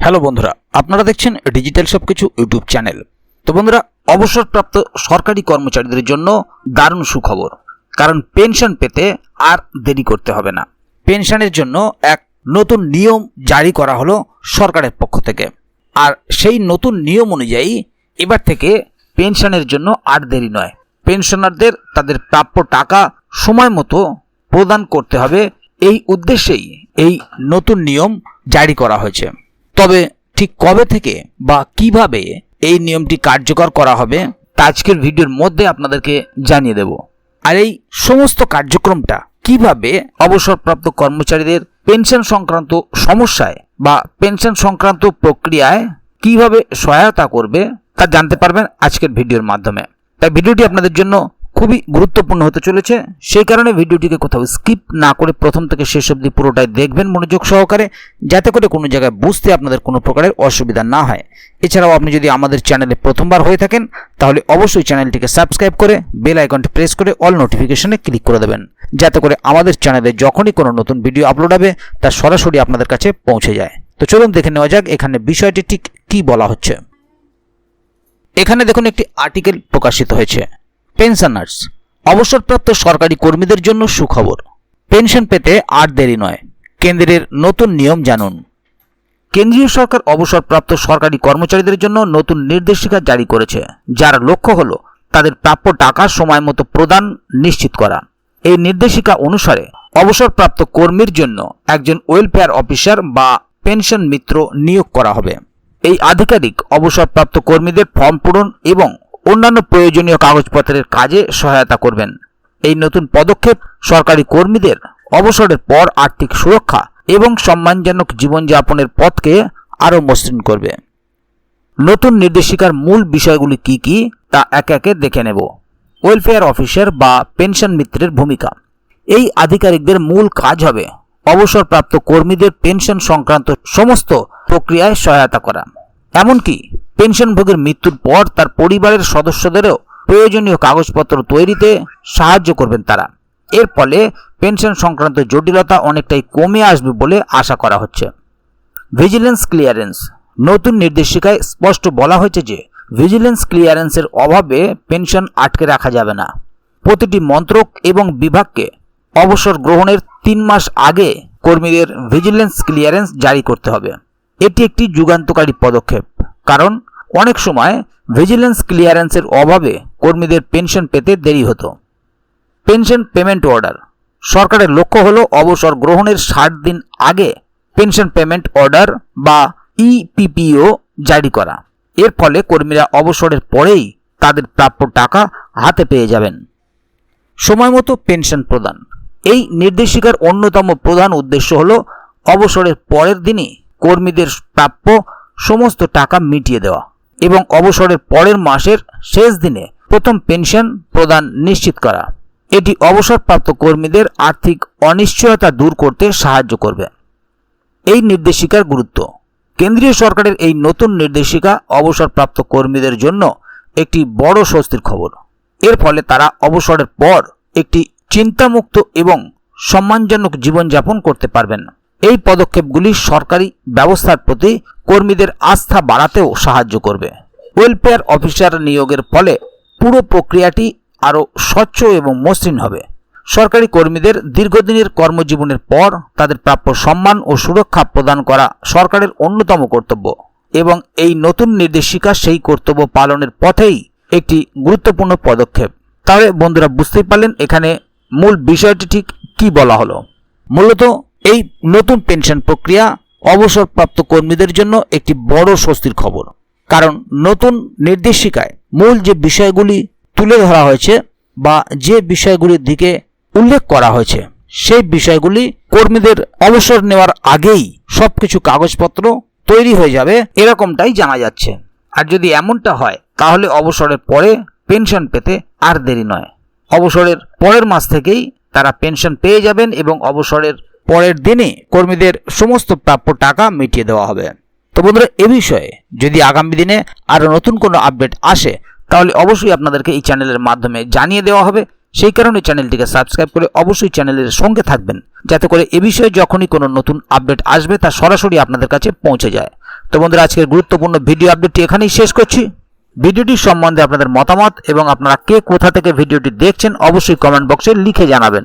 Hello বন্ধুরা, আপনারা দেখছেন ডিজিটাল সবকিছু ইউটিউব চ্যানেল। তো বন্ধুরা, অবসরপ্রাপ্ত সরকারি কর্মচারীদের জন্য দারুণ সুখবর, কারণ পেনশন পেতে আর দেরি করতে হবে না। পেনশনের জন্য এক নতুন নিয়ম জারি করা হলো সরকারের পক্ষ থেকে। আর সেই নতুন নিয়ম অনুযায়ী এবার থেকে পেনশনের জন্য আর দেরি নয়। পেনশনারদের তাদের প্রাপ্য টাকা সময় মতো প্রদান করতে হবে। এই উদ্দেশ্যেই এই নতুন নিয়ম জারি করা হয়েছে। তবে ঠিক কবে থেকে বা কীভাবে এই নিয়মটি কার্যকর করা হবে, তা আজকের ভিডিওর মধ্যে আপনাদেরকে জানিয়ে দেব। আর এই সমস্ত কার্যক্রমটা কীভাবে অবসরপ্রাপ্ত কর্মচারীদের পেনশন সংক্রান্ত সমস্যায় বা পেনশন সংক্রান্ত প্রক্রিয়ায় কীভাবে সহায়তা করবে, তা জানতে পারবেন আজকের ভিডিওর মাধ্যমে। তাই ভিডিওটি আপনাদের জন্য খুবই গুরুত্বপূর্ণ হতে চলেছে। সেই কারণে ভিডিওটিকে কোথাও স্কিপ না করে প্রথম থেকে শেষ অবধি পুরোটাই দেখবেন মনোযোগ সহকারে, যাতে করে কোনো জায়গায় বুঝতে আপনাদের কোনো প্রকারের অসুবিধা না হয়। এছাড়াও আপনি যদি আমাদের চ্যানেলে প্রথমবার হয়ে থাকেন, তাহলে অবশ্যই চ্যানেলটিকে সাবস্ক্রাইব করে বেল আইকনটি প্রেস করে অল নোটিফিকেশনে ক্লিক করে দেবেন। যাতে করে আমাদের চ্যানেলে যখনই কোনো নতুন ভিডিও আপলোড হবে, তা সরাসরি আপনাদের কাছে পৌঁছে যায়। তো চলুন দেখে নেওয়া যাক এখানে বিষয়টি ঠিক কী বলা হচ্ছে। এখানে দেখুন একটি আর্টিকেল প্রকাশিত হয়েছে। পেনশনার্স, অবসরপ্রাপ্ত সরকারি কর্মীদের জন্য সুখবর। পেনশন পেতে আর দেরি নয়। কেন্দ্রের নতুন নিয়ম জানুন। কেন্দ্রীয় সরকার অবসরপ্রাপ্ত সরকারি কর্মচারীদের জন্য নতুন নির্দেশিকা জারি করেছে, যার লক্ষ্য হল তাদের প্রাপ্য টাকা সময় মতো প্রদান নিশ্চিত করা। এই নির্দেশিকা অনুসারে অবসরপ্রাপ্ত কর্মীর জন্য একজন ওয়েলফেয়ার অফিসার বা পেনশন মিত্র নিয়োগ করা হবে। এই আধিকারিক অবসরপ্রাপ্ত কর্মীদের ফর্ম পূরণ এবং অন্যান্য প্রয়োজনীয় কাগজপত্রের কাজে সহায়তা করবেন। এই নতুন পদক্ষেপ সরকারি কর্মীদের অবসরের পর আর্থিক সুরক্ষা এবং সম্মানজনক জীবনযাপনের পথকে আরও মসৃণ করবে। নতুন নির্দেশিকার মূল বিষয়গুলি কি কি, তা একে একে দেখে নেব। ওয়েলফেয়ার অফিসার বা পেনশন মিত্রের ভূমিকা। এই আধিকারিকদের মূল কাজ হবে অবসরপ্রাপ্ত কর্মীদের পেনশন সংক্রান্ত সমস্ত প্রক্রিয়ায় সহায়তা করা। এমনকি পেনশনভোগীর মৃত্যুর পর তার পরিবারের সদস্যদেরও প্রয়োজনীয় কাগজপত্র তৈরিতে সাহায্য করবেন তারা। এর ফলে পেনশন সংক্রান্ত জটিলতা অনেকটাই কমে আসবে বলে আশা করা হচ্ছে। ভিজিলেন্স ক্লিয়ারেন্স নতুন নির্দেশিকায় স্পষ্ট বলা হয়েছে যে ভিজিলেন্স ক্লিয়ারেন্সের অভাবে পেনশন আটকে রাখা যাবে না। প্রতিটি মন্ত্রক এবং বিভাগকে অবসর গ্রহণের তিন মাস আগে কর্মীদের ভিজিলেন্স ক্লিয়ারেন্স জারি করতে হবে। এটি একটি যুগান্তকারী পদক্ষেপ। কারণ অনেক সময় ভিজিলেন্স ক্লিয়ারেন্সের অভাবে কর্মীদের পেনশন পেতে দেরি হতো। পেনশন পেমেন্ট অর্ডার সরকারের লক্ষ্য হলো অবসর গ্রহণের ষাট দিন আগে পেনশন পেমেন্ট অর্ডার বা ইপিপিও জারি করা। এর ফলে কর্মীরা অবসরের পরেই তাদের প্রাপ্য টাকা হাতে পেয়ে যাবেন। সময় মতো পেনশন প্রদান। এই নির্দেশিকার অন্যতম প্রধান উদ্দেশ্য হল অবসরের পরের দিনই কর্মীদের প্রাপ্য সমস্ত টাকা মিটিয়ে দেওয়া এবং অবসরের পরের মাসের শেষ দিনে প্রথম পেনশন প্রদান নিশ্চিত করা। এটি অবসরপ্রাপ্ত কর্মীদের আর্থিক অনিশ্চয়তা দূর করতে সাহায্য করবে। এই নির্দেশিকার গুরুত্ব। কেন্দ্রীয় সরকারের এই নতুন নির্দেশিকা অবসরপ্রাপ্ত কর্মীদের জন্য একটি বড় স্বস্তির খবর। এর ফলে তারা অবসরের পর একটি চিন্তামুক্ত এবং সম্মানজনক জীবনযাপন করতে পারবেন। এই পদক্ষেপগুলি সরকারি ব্যবস্থার প্রতি কর্মীদের আস্থা বাড়াতেও সাহায্য করবে। ওয়েলফেয়ার অফিসার নিয়োগের ফলে পুরো প্রক্রিয়াটি আরও স্বচ্ছ এবং মসৃণ হবে। সরকারি কর্মীদের দীর্ঘদিনের কর্মজীবনের পর তাদের প্রাপ্য সম্মান ও সুরক্ষা প্রদান করা সরকারের অন্যতম কর্তব্য এবং এই নতুন নির্দেশিকা সেই কর্তব্য পালনের পথেই একটি গুরুত্বপূর্ণ পদক্ষেপ। তাহলে বন্ধুরা বুঝতেই পারলেন এখানে মূল বিষয়টি ঠিক কি বলা হলো। মূলত এই নতুন পেনশন প্রক্রিয়া অবসরপ্রাপ্ত কর্মীদের জন্য একটি বড় স্বস্তির খবর। কারণ নতুন নির্দেশিকায় মূল যে বিষয়গুলি তুলে ধরা হয়েছে বা যে বিষয়গুলির দিকে উল্লেখ করা হয়েছে, সেই বিষয়গুলি কর্মীদের অবসর নেওয়ার আগেই সবকিছু কাগজপত্র তৈরি হয়ে যাবে এরকমটাই জানা যাচ্ছে। আর যদি এমনটা হয়, তাহলে অবসরের পরে পেনশন পেতে আর দেরি নয়। অবসরের পরের মাস থেকেই তারা পেনশন পেয়ে যাবেন এবং অবসরের পরের দিনে কর্মীদের সমস্ত প্রাপ্য টাকা মিটিয়ে দেওয়া হবে। তো বন্ধুরা, এ বিষয়ে যদি আগামী দিনে আরও নতুন কোনো আপডেট আসে, তাহলে অবশ্যই আপনাদেরকে এই চ্যানেলের মাধ্যমে জানিয়ে দেওয়া হবে। সেই কারণে চ্যানেলটিকে সাবস্ক্রাইব করে অবশ্যই চ্যানেলের সঙ্গে থাকবেন, যাতে করে এ বিষয়ে যখনই কোনো নতুন আপডেট আসবে, তা সরাসরি আপনাদের কাছে পৌঁছে যায়। তো বন্ধুরা, আজকের গুরুত্বপূর্ণ ভিডিও আপডেটটি এখানেই শেষ করছি। ভিডিওটি সম্বন্ধে আপনাদের মতামত এবং আপনারা কে কোথা থেকে ভিডিওটি দেখছেন, অবশ্যই কমেন্ট বক্সে লিখে জানাবেন।